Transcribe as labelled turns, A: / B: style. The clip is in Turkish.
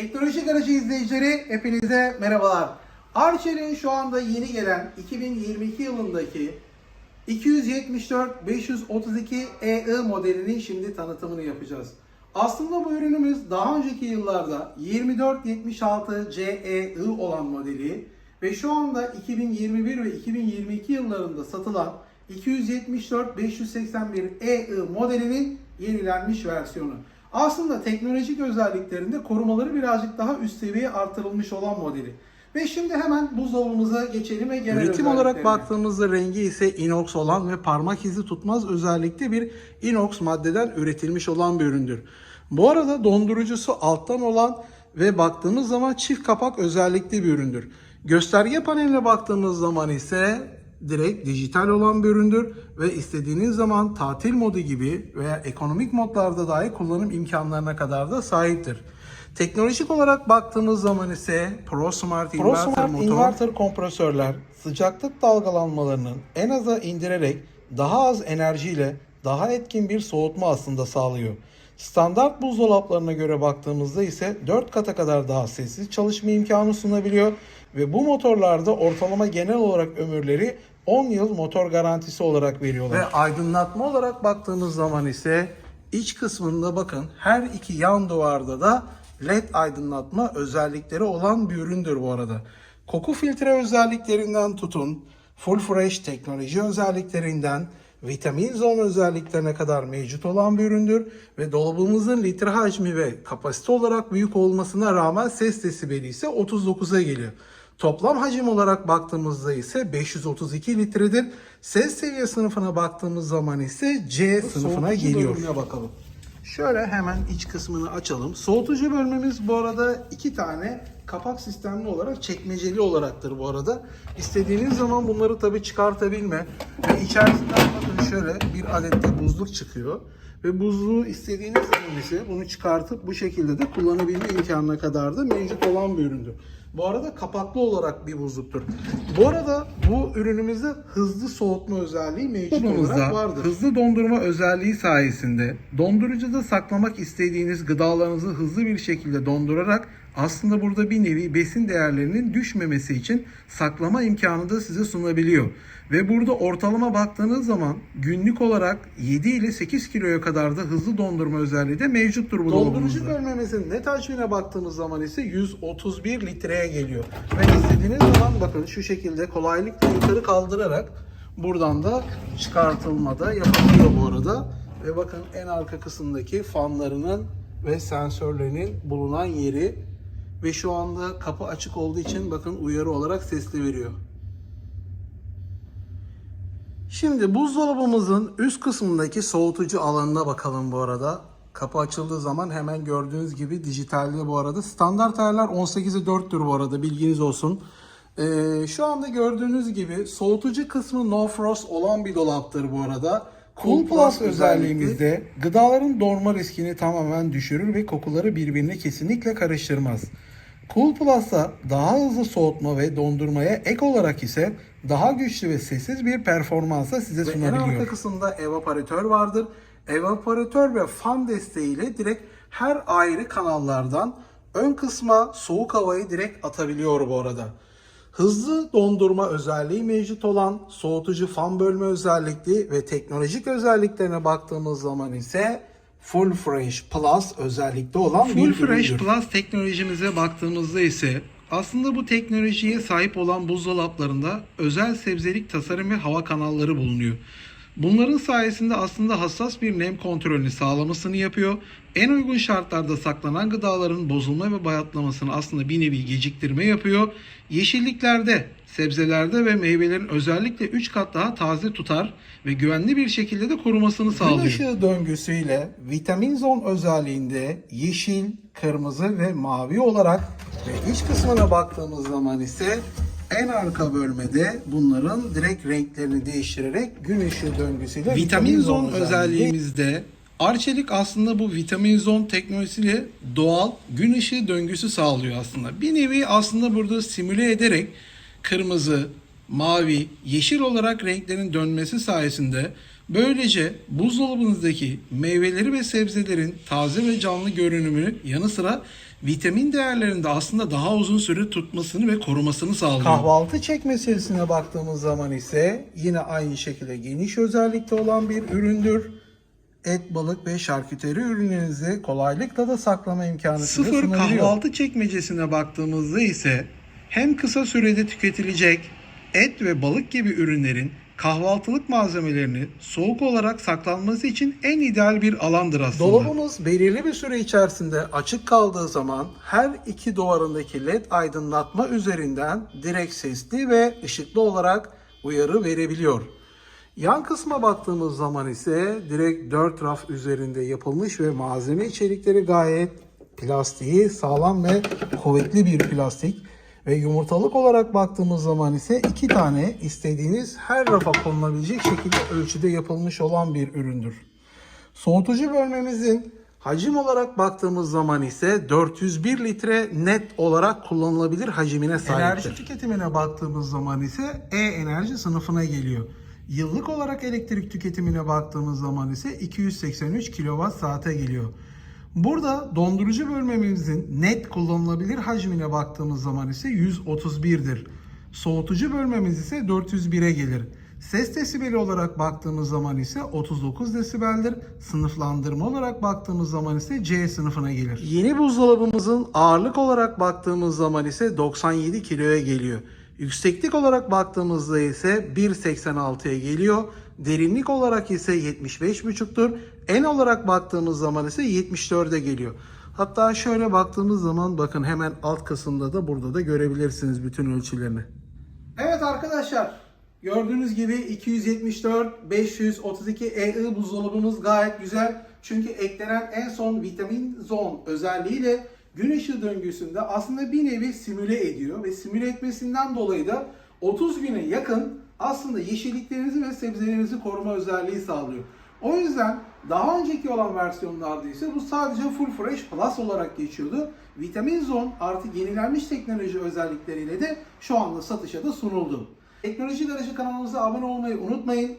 A: Teknoloji Garajı izleyicileri hepinize merhabalar. Arçelik'in şu anda yeni gelen 2022 yılındaki 274 532 EI modelinin şimdi tanıtımını yapacağız. Aslında bu ürünümüz daha önceki yıllarda 2476 CEI olan modeli ve şu anda 2021 ve 2022 yıllarında satılan 274 581 EI modelinin yenilenmiş versiyonu. Aslında teknolojik özelliklerinde korumaları birazcık daha üst seviyeye artırılmış olan modeli. Ve şimdi hemen buzdolabımıza geçelim ve genel
B: Üretim olarak baktığımızda rengi ise inox olan ve parmak izi tutmaz özellikle bir inox maddeden üretilmiş olan bir üründür. Bu arada dondurucusu alttan olan ve baktığımız zaman çift kapak özellikli bir üründür. Gösterge paneline baktığımız zaman ise direkt dijital olan bir üründür ve istediğiniz zaman tatil modu gibi veya ekonomik modlarda dahi kullanım imkanlarına kadar da sahiptir. Teknolojik olarak baktığımız zaman ise ProSmart Inverter
A: ProSmart
B: motor,
A: inverter kompresörler sıcaklık dalgalanmalarının en aza indirerek daha az enerjiyle daha etkin bir soğutma aslında sağlıyor. Standart buzdolaplarına göre baktığımızda ise 4 kata kadar daha sessiz çalışma imkanı sunabiliyor ve bu motorlarda ortalama genel olarak ömürleri 10 yıl motor garantisi olarak veriyorlar.
B: Ve aydınlatma olarak baktığımız zaman ise iç kısmında bakın her iki yan duvarda da led aydınlatma özellikleri olan bir üründür bu arada. Koku filtre özelliklerinden tutun, full fresh teknoloji özelliklerinden vitamin zone özelliklerine kadar mevcut olan bir üründür ve dolabımızın litre hacmi ve kapasite olarak büyük olmasına rağmen ses desibeli ise 39'a geliyor. Toplam hacim olarak baktığımızda ise 532 litredir. Ses seviye sınıfına baktığımız zaman ise C sınıfına
A: Soğutucu
B: geliyor.
A: bakalım.
B: Şöyle hemen iç kısmını açalım. Soğutucu bölmemiz bu arada iki tane kapak sistemli olarak çekmeceli olaraktır bu arada. İstediğiniz zaman bunları tabi çıkartabilme ve içerisinden bakın şöyle bir adet de buzluk çıkıyor. Ve buzluğu istediğiniz zaman ise bunu çıkartıp bu şekilde de kullanabilme imkanına kadar da mevcut olan bir üründür. Bu arada kapaklı olarak bir buzluktur. Bu arada bu ürünümüzde hızlı soğutma özelliği mevcut olarak vardır. Hızlı dondurma özelliği sayesinde dondurucuda saklamak istediğiniz gıdalarınızı hızlı bir şekilde dondurarak aslında burada bir nevi besin değerlerinin düşmemesi için saklama imkanı da size sunabiliyor. Ve burada ortalama baktığınız zaman günlük olarak 7 ile 8 kiloya kadar da hızlı dondurma özelliği de mevcuttur bu
A: Dondurucu
B: bölmemizin net hacmine baktığımız zaman ise 131 litreye geliyor. Ve istediğiniz zaman bakın şu şekilde kolaylıkla yukarı kaldırarak buradan da çıkartılmada yapabiliyor bu arada. Ve bakın en arka kısımdaki fanlarının ve sensörlerinin bulunan yeri ve şu anda kapı açık olduğu için bakın uyarı olarak sesli veriyor. Şimdi buzdolabımızın üst kısmındaki soğutucu alanına bakalım bu arada. Kapı açıldığı zaman hemen gördüğünüz gibi dijitalde bu arada. Standart ayarlar 18'e 4'tür bu arada bilginiz olsun. Ee, şu anda gördüğünüz gibi soğutucu kısmı no frost olan bir dolaptır bu arada.
A: Cool Plus özelliğimizde gıdaların donma riskini tamamen düşürür ve kokuları birbirine kesinlikle karıştırmaz. Cool Plus'ta daha hızlı soğutma ve dondurmaya ek olarak ise daha güçlü ve sessiz bir performansa size
B: Ve en arka
A: sunabiliyor.
B: kısımda evaporatör vardır. Evaporatör ve fan desteğiyle direkt her ayrı kanallardan ön kısma soğuk havayı direkt atabiliyor bu arada. Hızlı dondurma özelliği mevcut olan soğutucu fan bölme özellikli ve teknolojik özelliklerine baktığımız zaman ise Full Fresh Plus özellikli olan
A: Full
B: bir
A: Fresh
B: üründür.
A: Plus teknolojimize baktığımızda ise aslında bu teknolojiye sahip olan buzdolaplarında özel sebzelik tasarım ve hava kanalları bulunuyor. Bunların sayesinde aslında hassas bir nem kontrolünü sağlamasını yapıyor. En uygun şartlarda saklanan gıdaların bozulma ve bayatlamasını aslında bir nevi geciktirme yapıyor. Yeşilliklerde, sebzelerde ve meyvelerin özellikle 3 kat daha taze tutar ve güvenli bir şekilde de korumasını
B: Gün
A: sağlıyor.
B: ışığı döngüsüyle vitamin zon özelliğinde yeşil, kırmızı ve mavi olarak ve iç kısmına baktığımız zaman ise en arka bölmede bunların direkt renklerini değiştirerek gün ışığı döngüsüyle
A: Vitamin zon özelliğimizde Arçelik aslında bu vitamin zon teknolojisiyle doğal gün ışığı döngüsü sağlıyor aslında. Bir nevi aslında burada simüle ederek kırmızı, mavi, yeşil olarak renklerin dönmesi sayesinde böylece buzdolabınızdaki meyveleri ve sebzelerin taze ve canlı görünümünü yanı sıra vitamin değerlerinde aslında daha uzun süre tutmasını ve korumasını sağlıyor.
B: Kahvaltı çekmecesine baktığımız zaman ise yine aynı şekilde geniş özellikte olan bir üründür. Et, balık ve şarküteri ürünlerinizi kolaylıkla da saklama imkanı size
A: Sıfır
B: sunabiliyor.
A: kahvaltı çekmecesine baktığımızda ise hem kısa sürede tüketilecek et ve balık gibi ürünlerin kahvaltılık malzemelerini soğuk olarak saklanması için en ideal bir alandır aslında.
B: Dolabınız belirli bir süre içerisinde açık kaldığı zaman her iki duvarındaki led aydınlatma üzerinden direkt sesli ve ışıklı olarak uyarı verebiliyor. Yan kısma baktığımız zaman ise direkt 4 raf üzerinde yapılmış ve malzeme içerikleri gayet plastiği sağlam ve kuvvetli bir plastik. Ve yumurtalık olarak baktığımız zaman ise iki tane istediğiniz her rafa konulabilecek şekilde ölçüde yapılmış olan bir üründür. Soğutucu bölmemizin hacim olarak baktığımız zaman ise 401 litre net olarak kullanılabilir hacimine sahiptir. Enerji tüketimine baktığımız zaman ise E-enerji sınıfına geliyor. Yıllık olarak elektrik tüketimine baktığımız zaman ise 283 kWh saate geliyor. Burada dondurucu bölmemizin net kullanılabilir hacmine baktığımız zaman ise 131'dir. Soğutucu bölmemiz ise 401'e gelir. Ses desibeli olarak baktığımız zaman ise 39 desibeldir. Sınıflandırma olarak baktığımız zaman ise C sınıfına gelir. Yeni buzdolabımızın ağırlık olarak baktığımız zaman ise 97 kiloya geliyor. Yükseklik olarak baktığımızda ise 1.86'ya geliyor. Derinlik olarak ise 75.5'tur. En olarak baktığımız zaman ise 74'e geliyor. Hatta şöyle baktığımız zaman bakın hemen alt kısımda da burada da görebilirsiniz bütün ölçülerini. Evet arkadaşlar gördüğünüz gibi 274 532 EI buzdolabımız gayet güzel. Çünkü eklenen en son vitamin zone özelliğiyle gün ışığı döngüsünde aslında bir nevi simüle ediyor ve simüle etmesinden dolayı da 30 güne yakın aslında yeşilliklerinizi ve sebzelerinizi koruma özelliği sağlıyor. O yüzden daha önceki olan versiyonlarda ise bu sadece Full Fresh Plus olarak geçiyordu. Vitamin Zone artık yenilenmiş teknoloji özellikleriyle de şu anda satışa da sunuldu. Teknoloji Garajı kanalımıza abone olmayı unutmayın.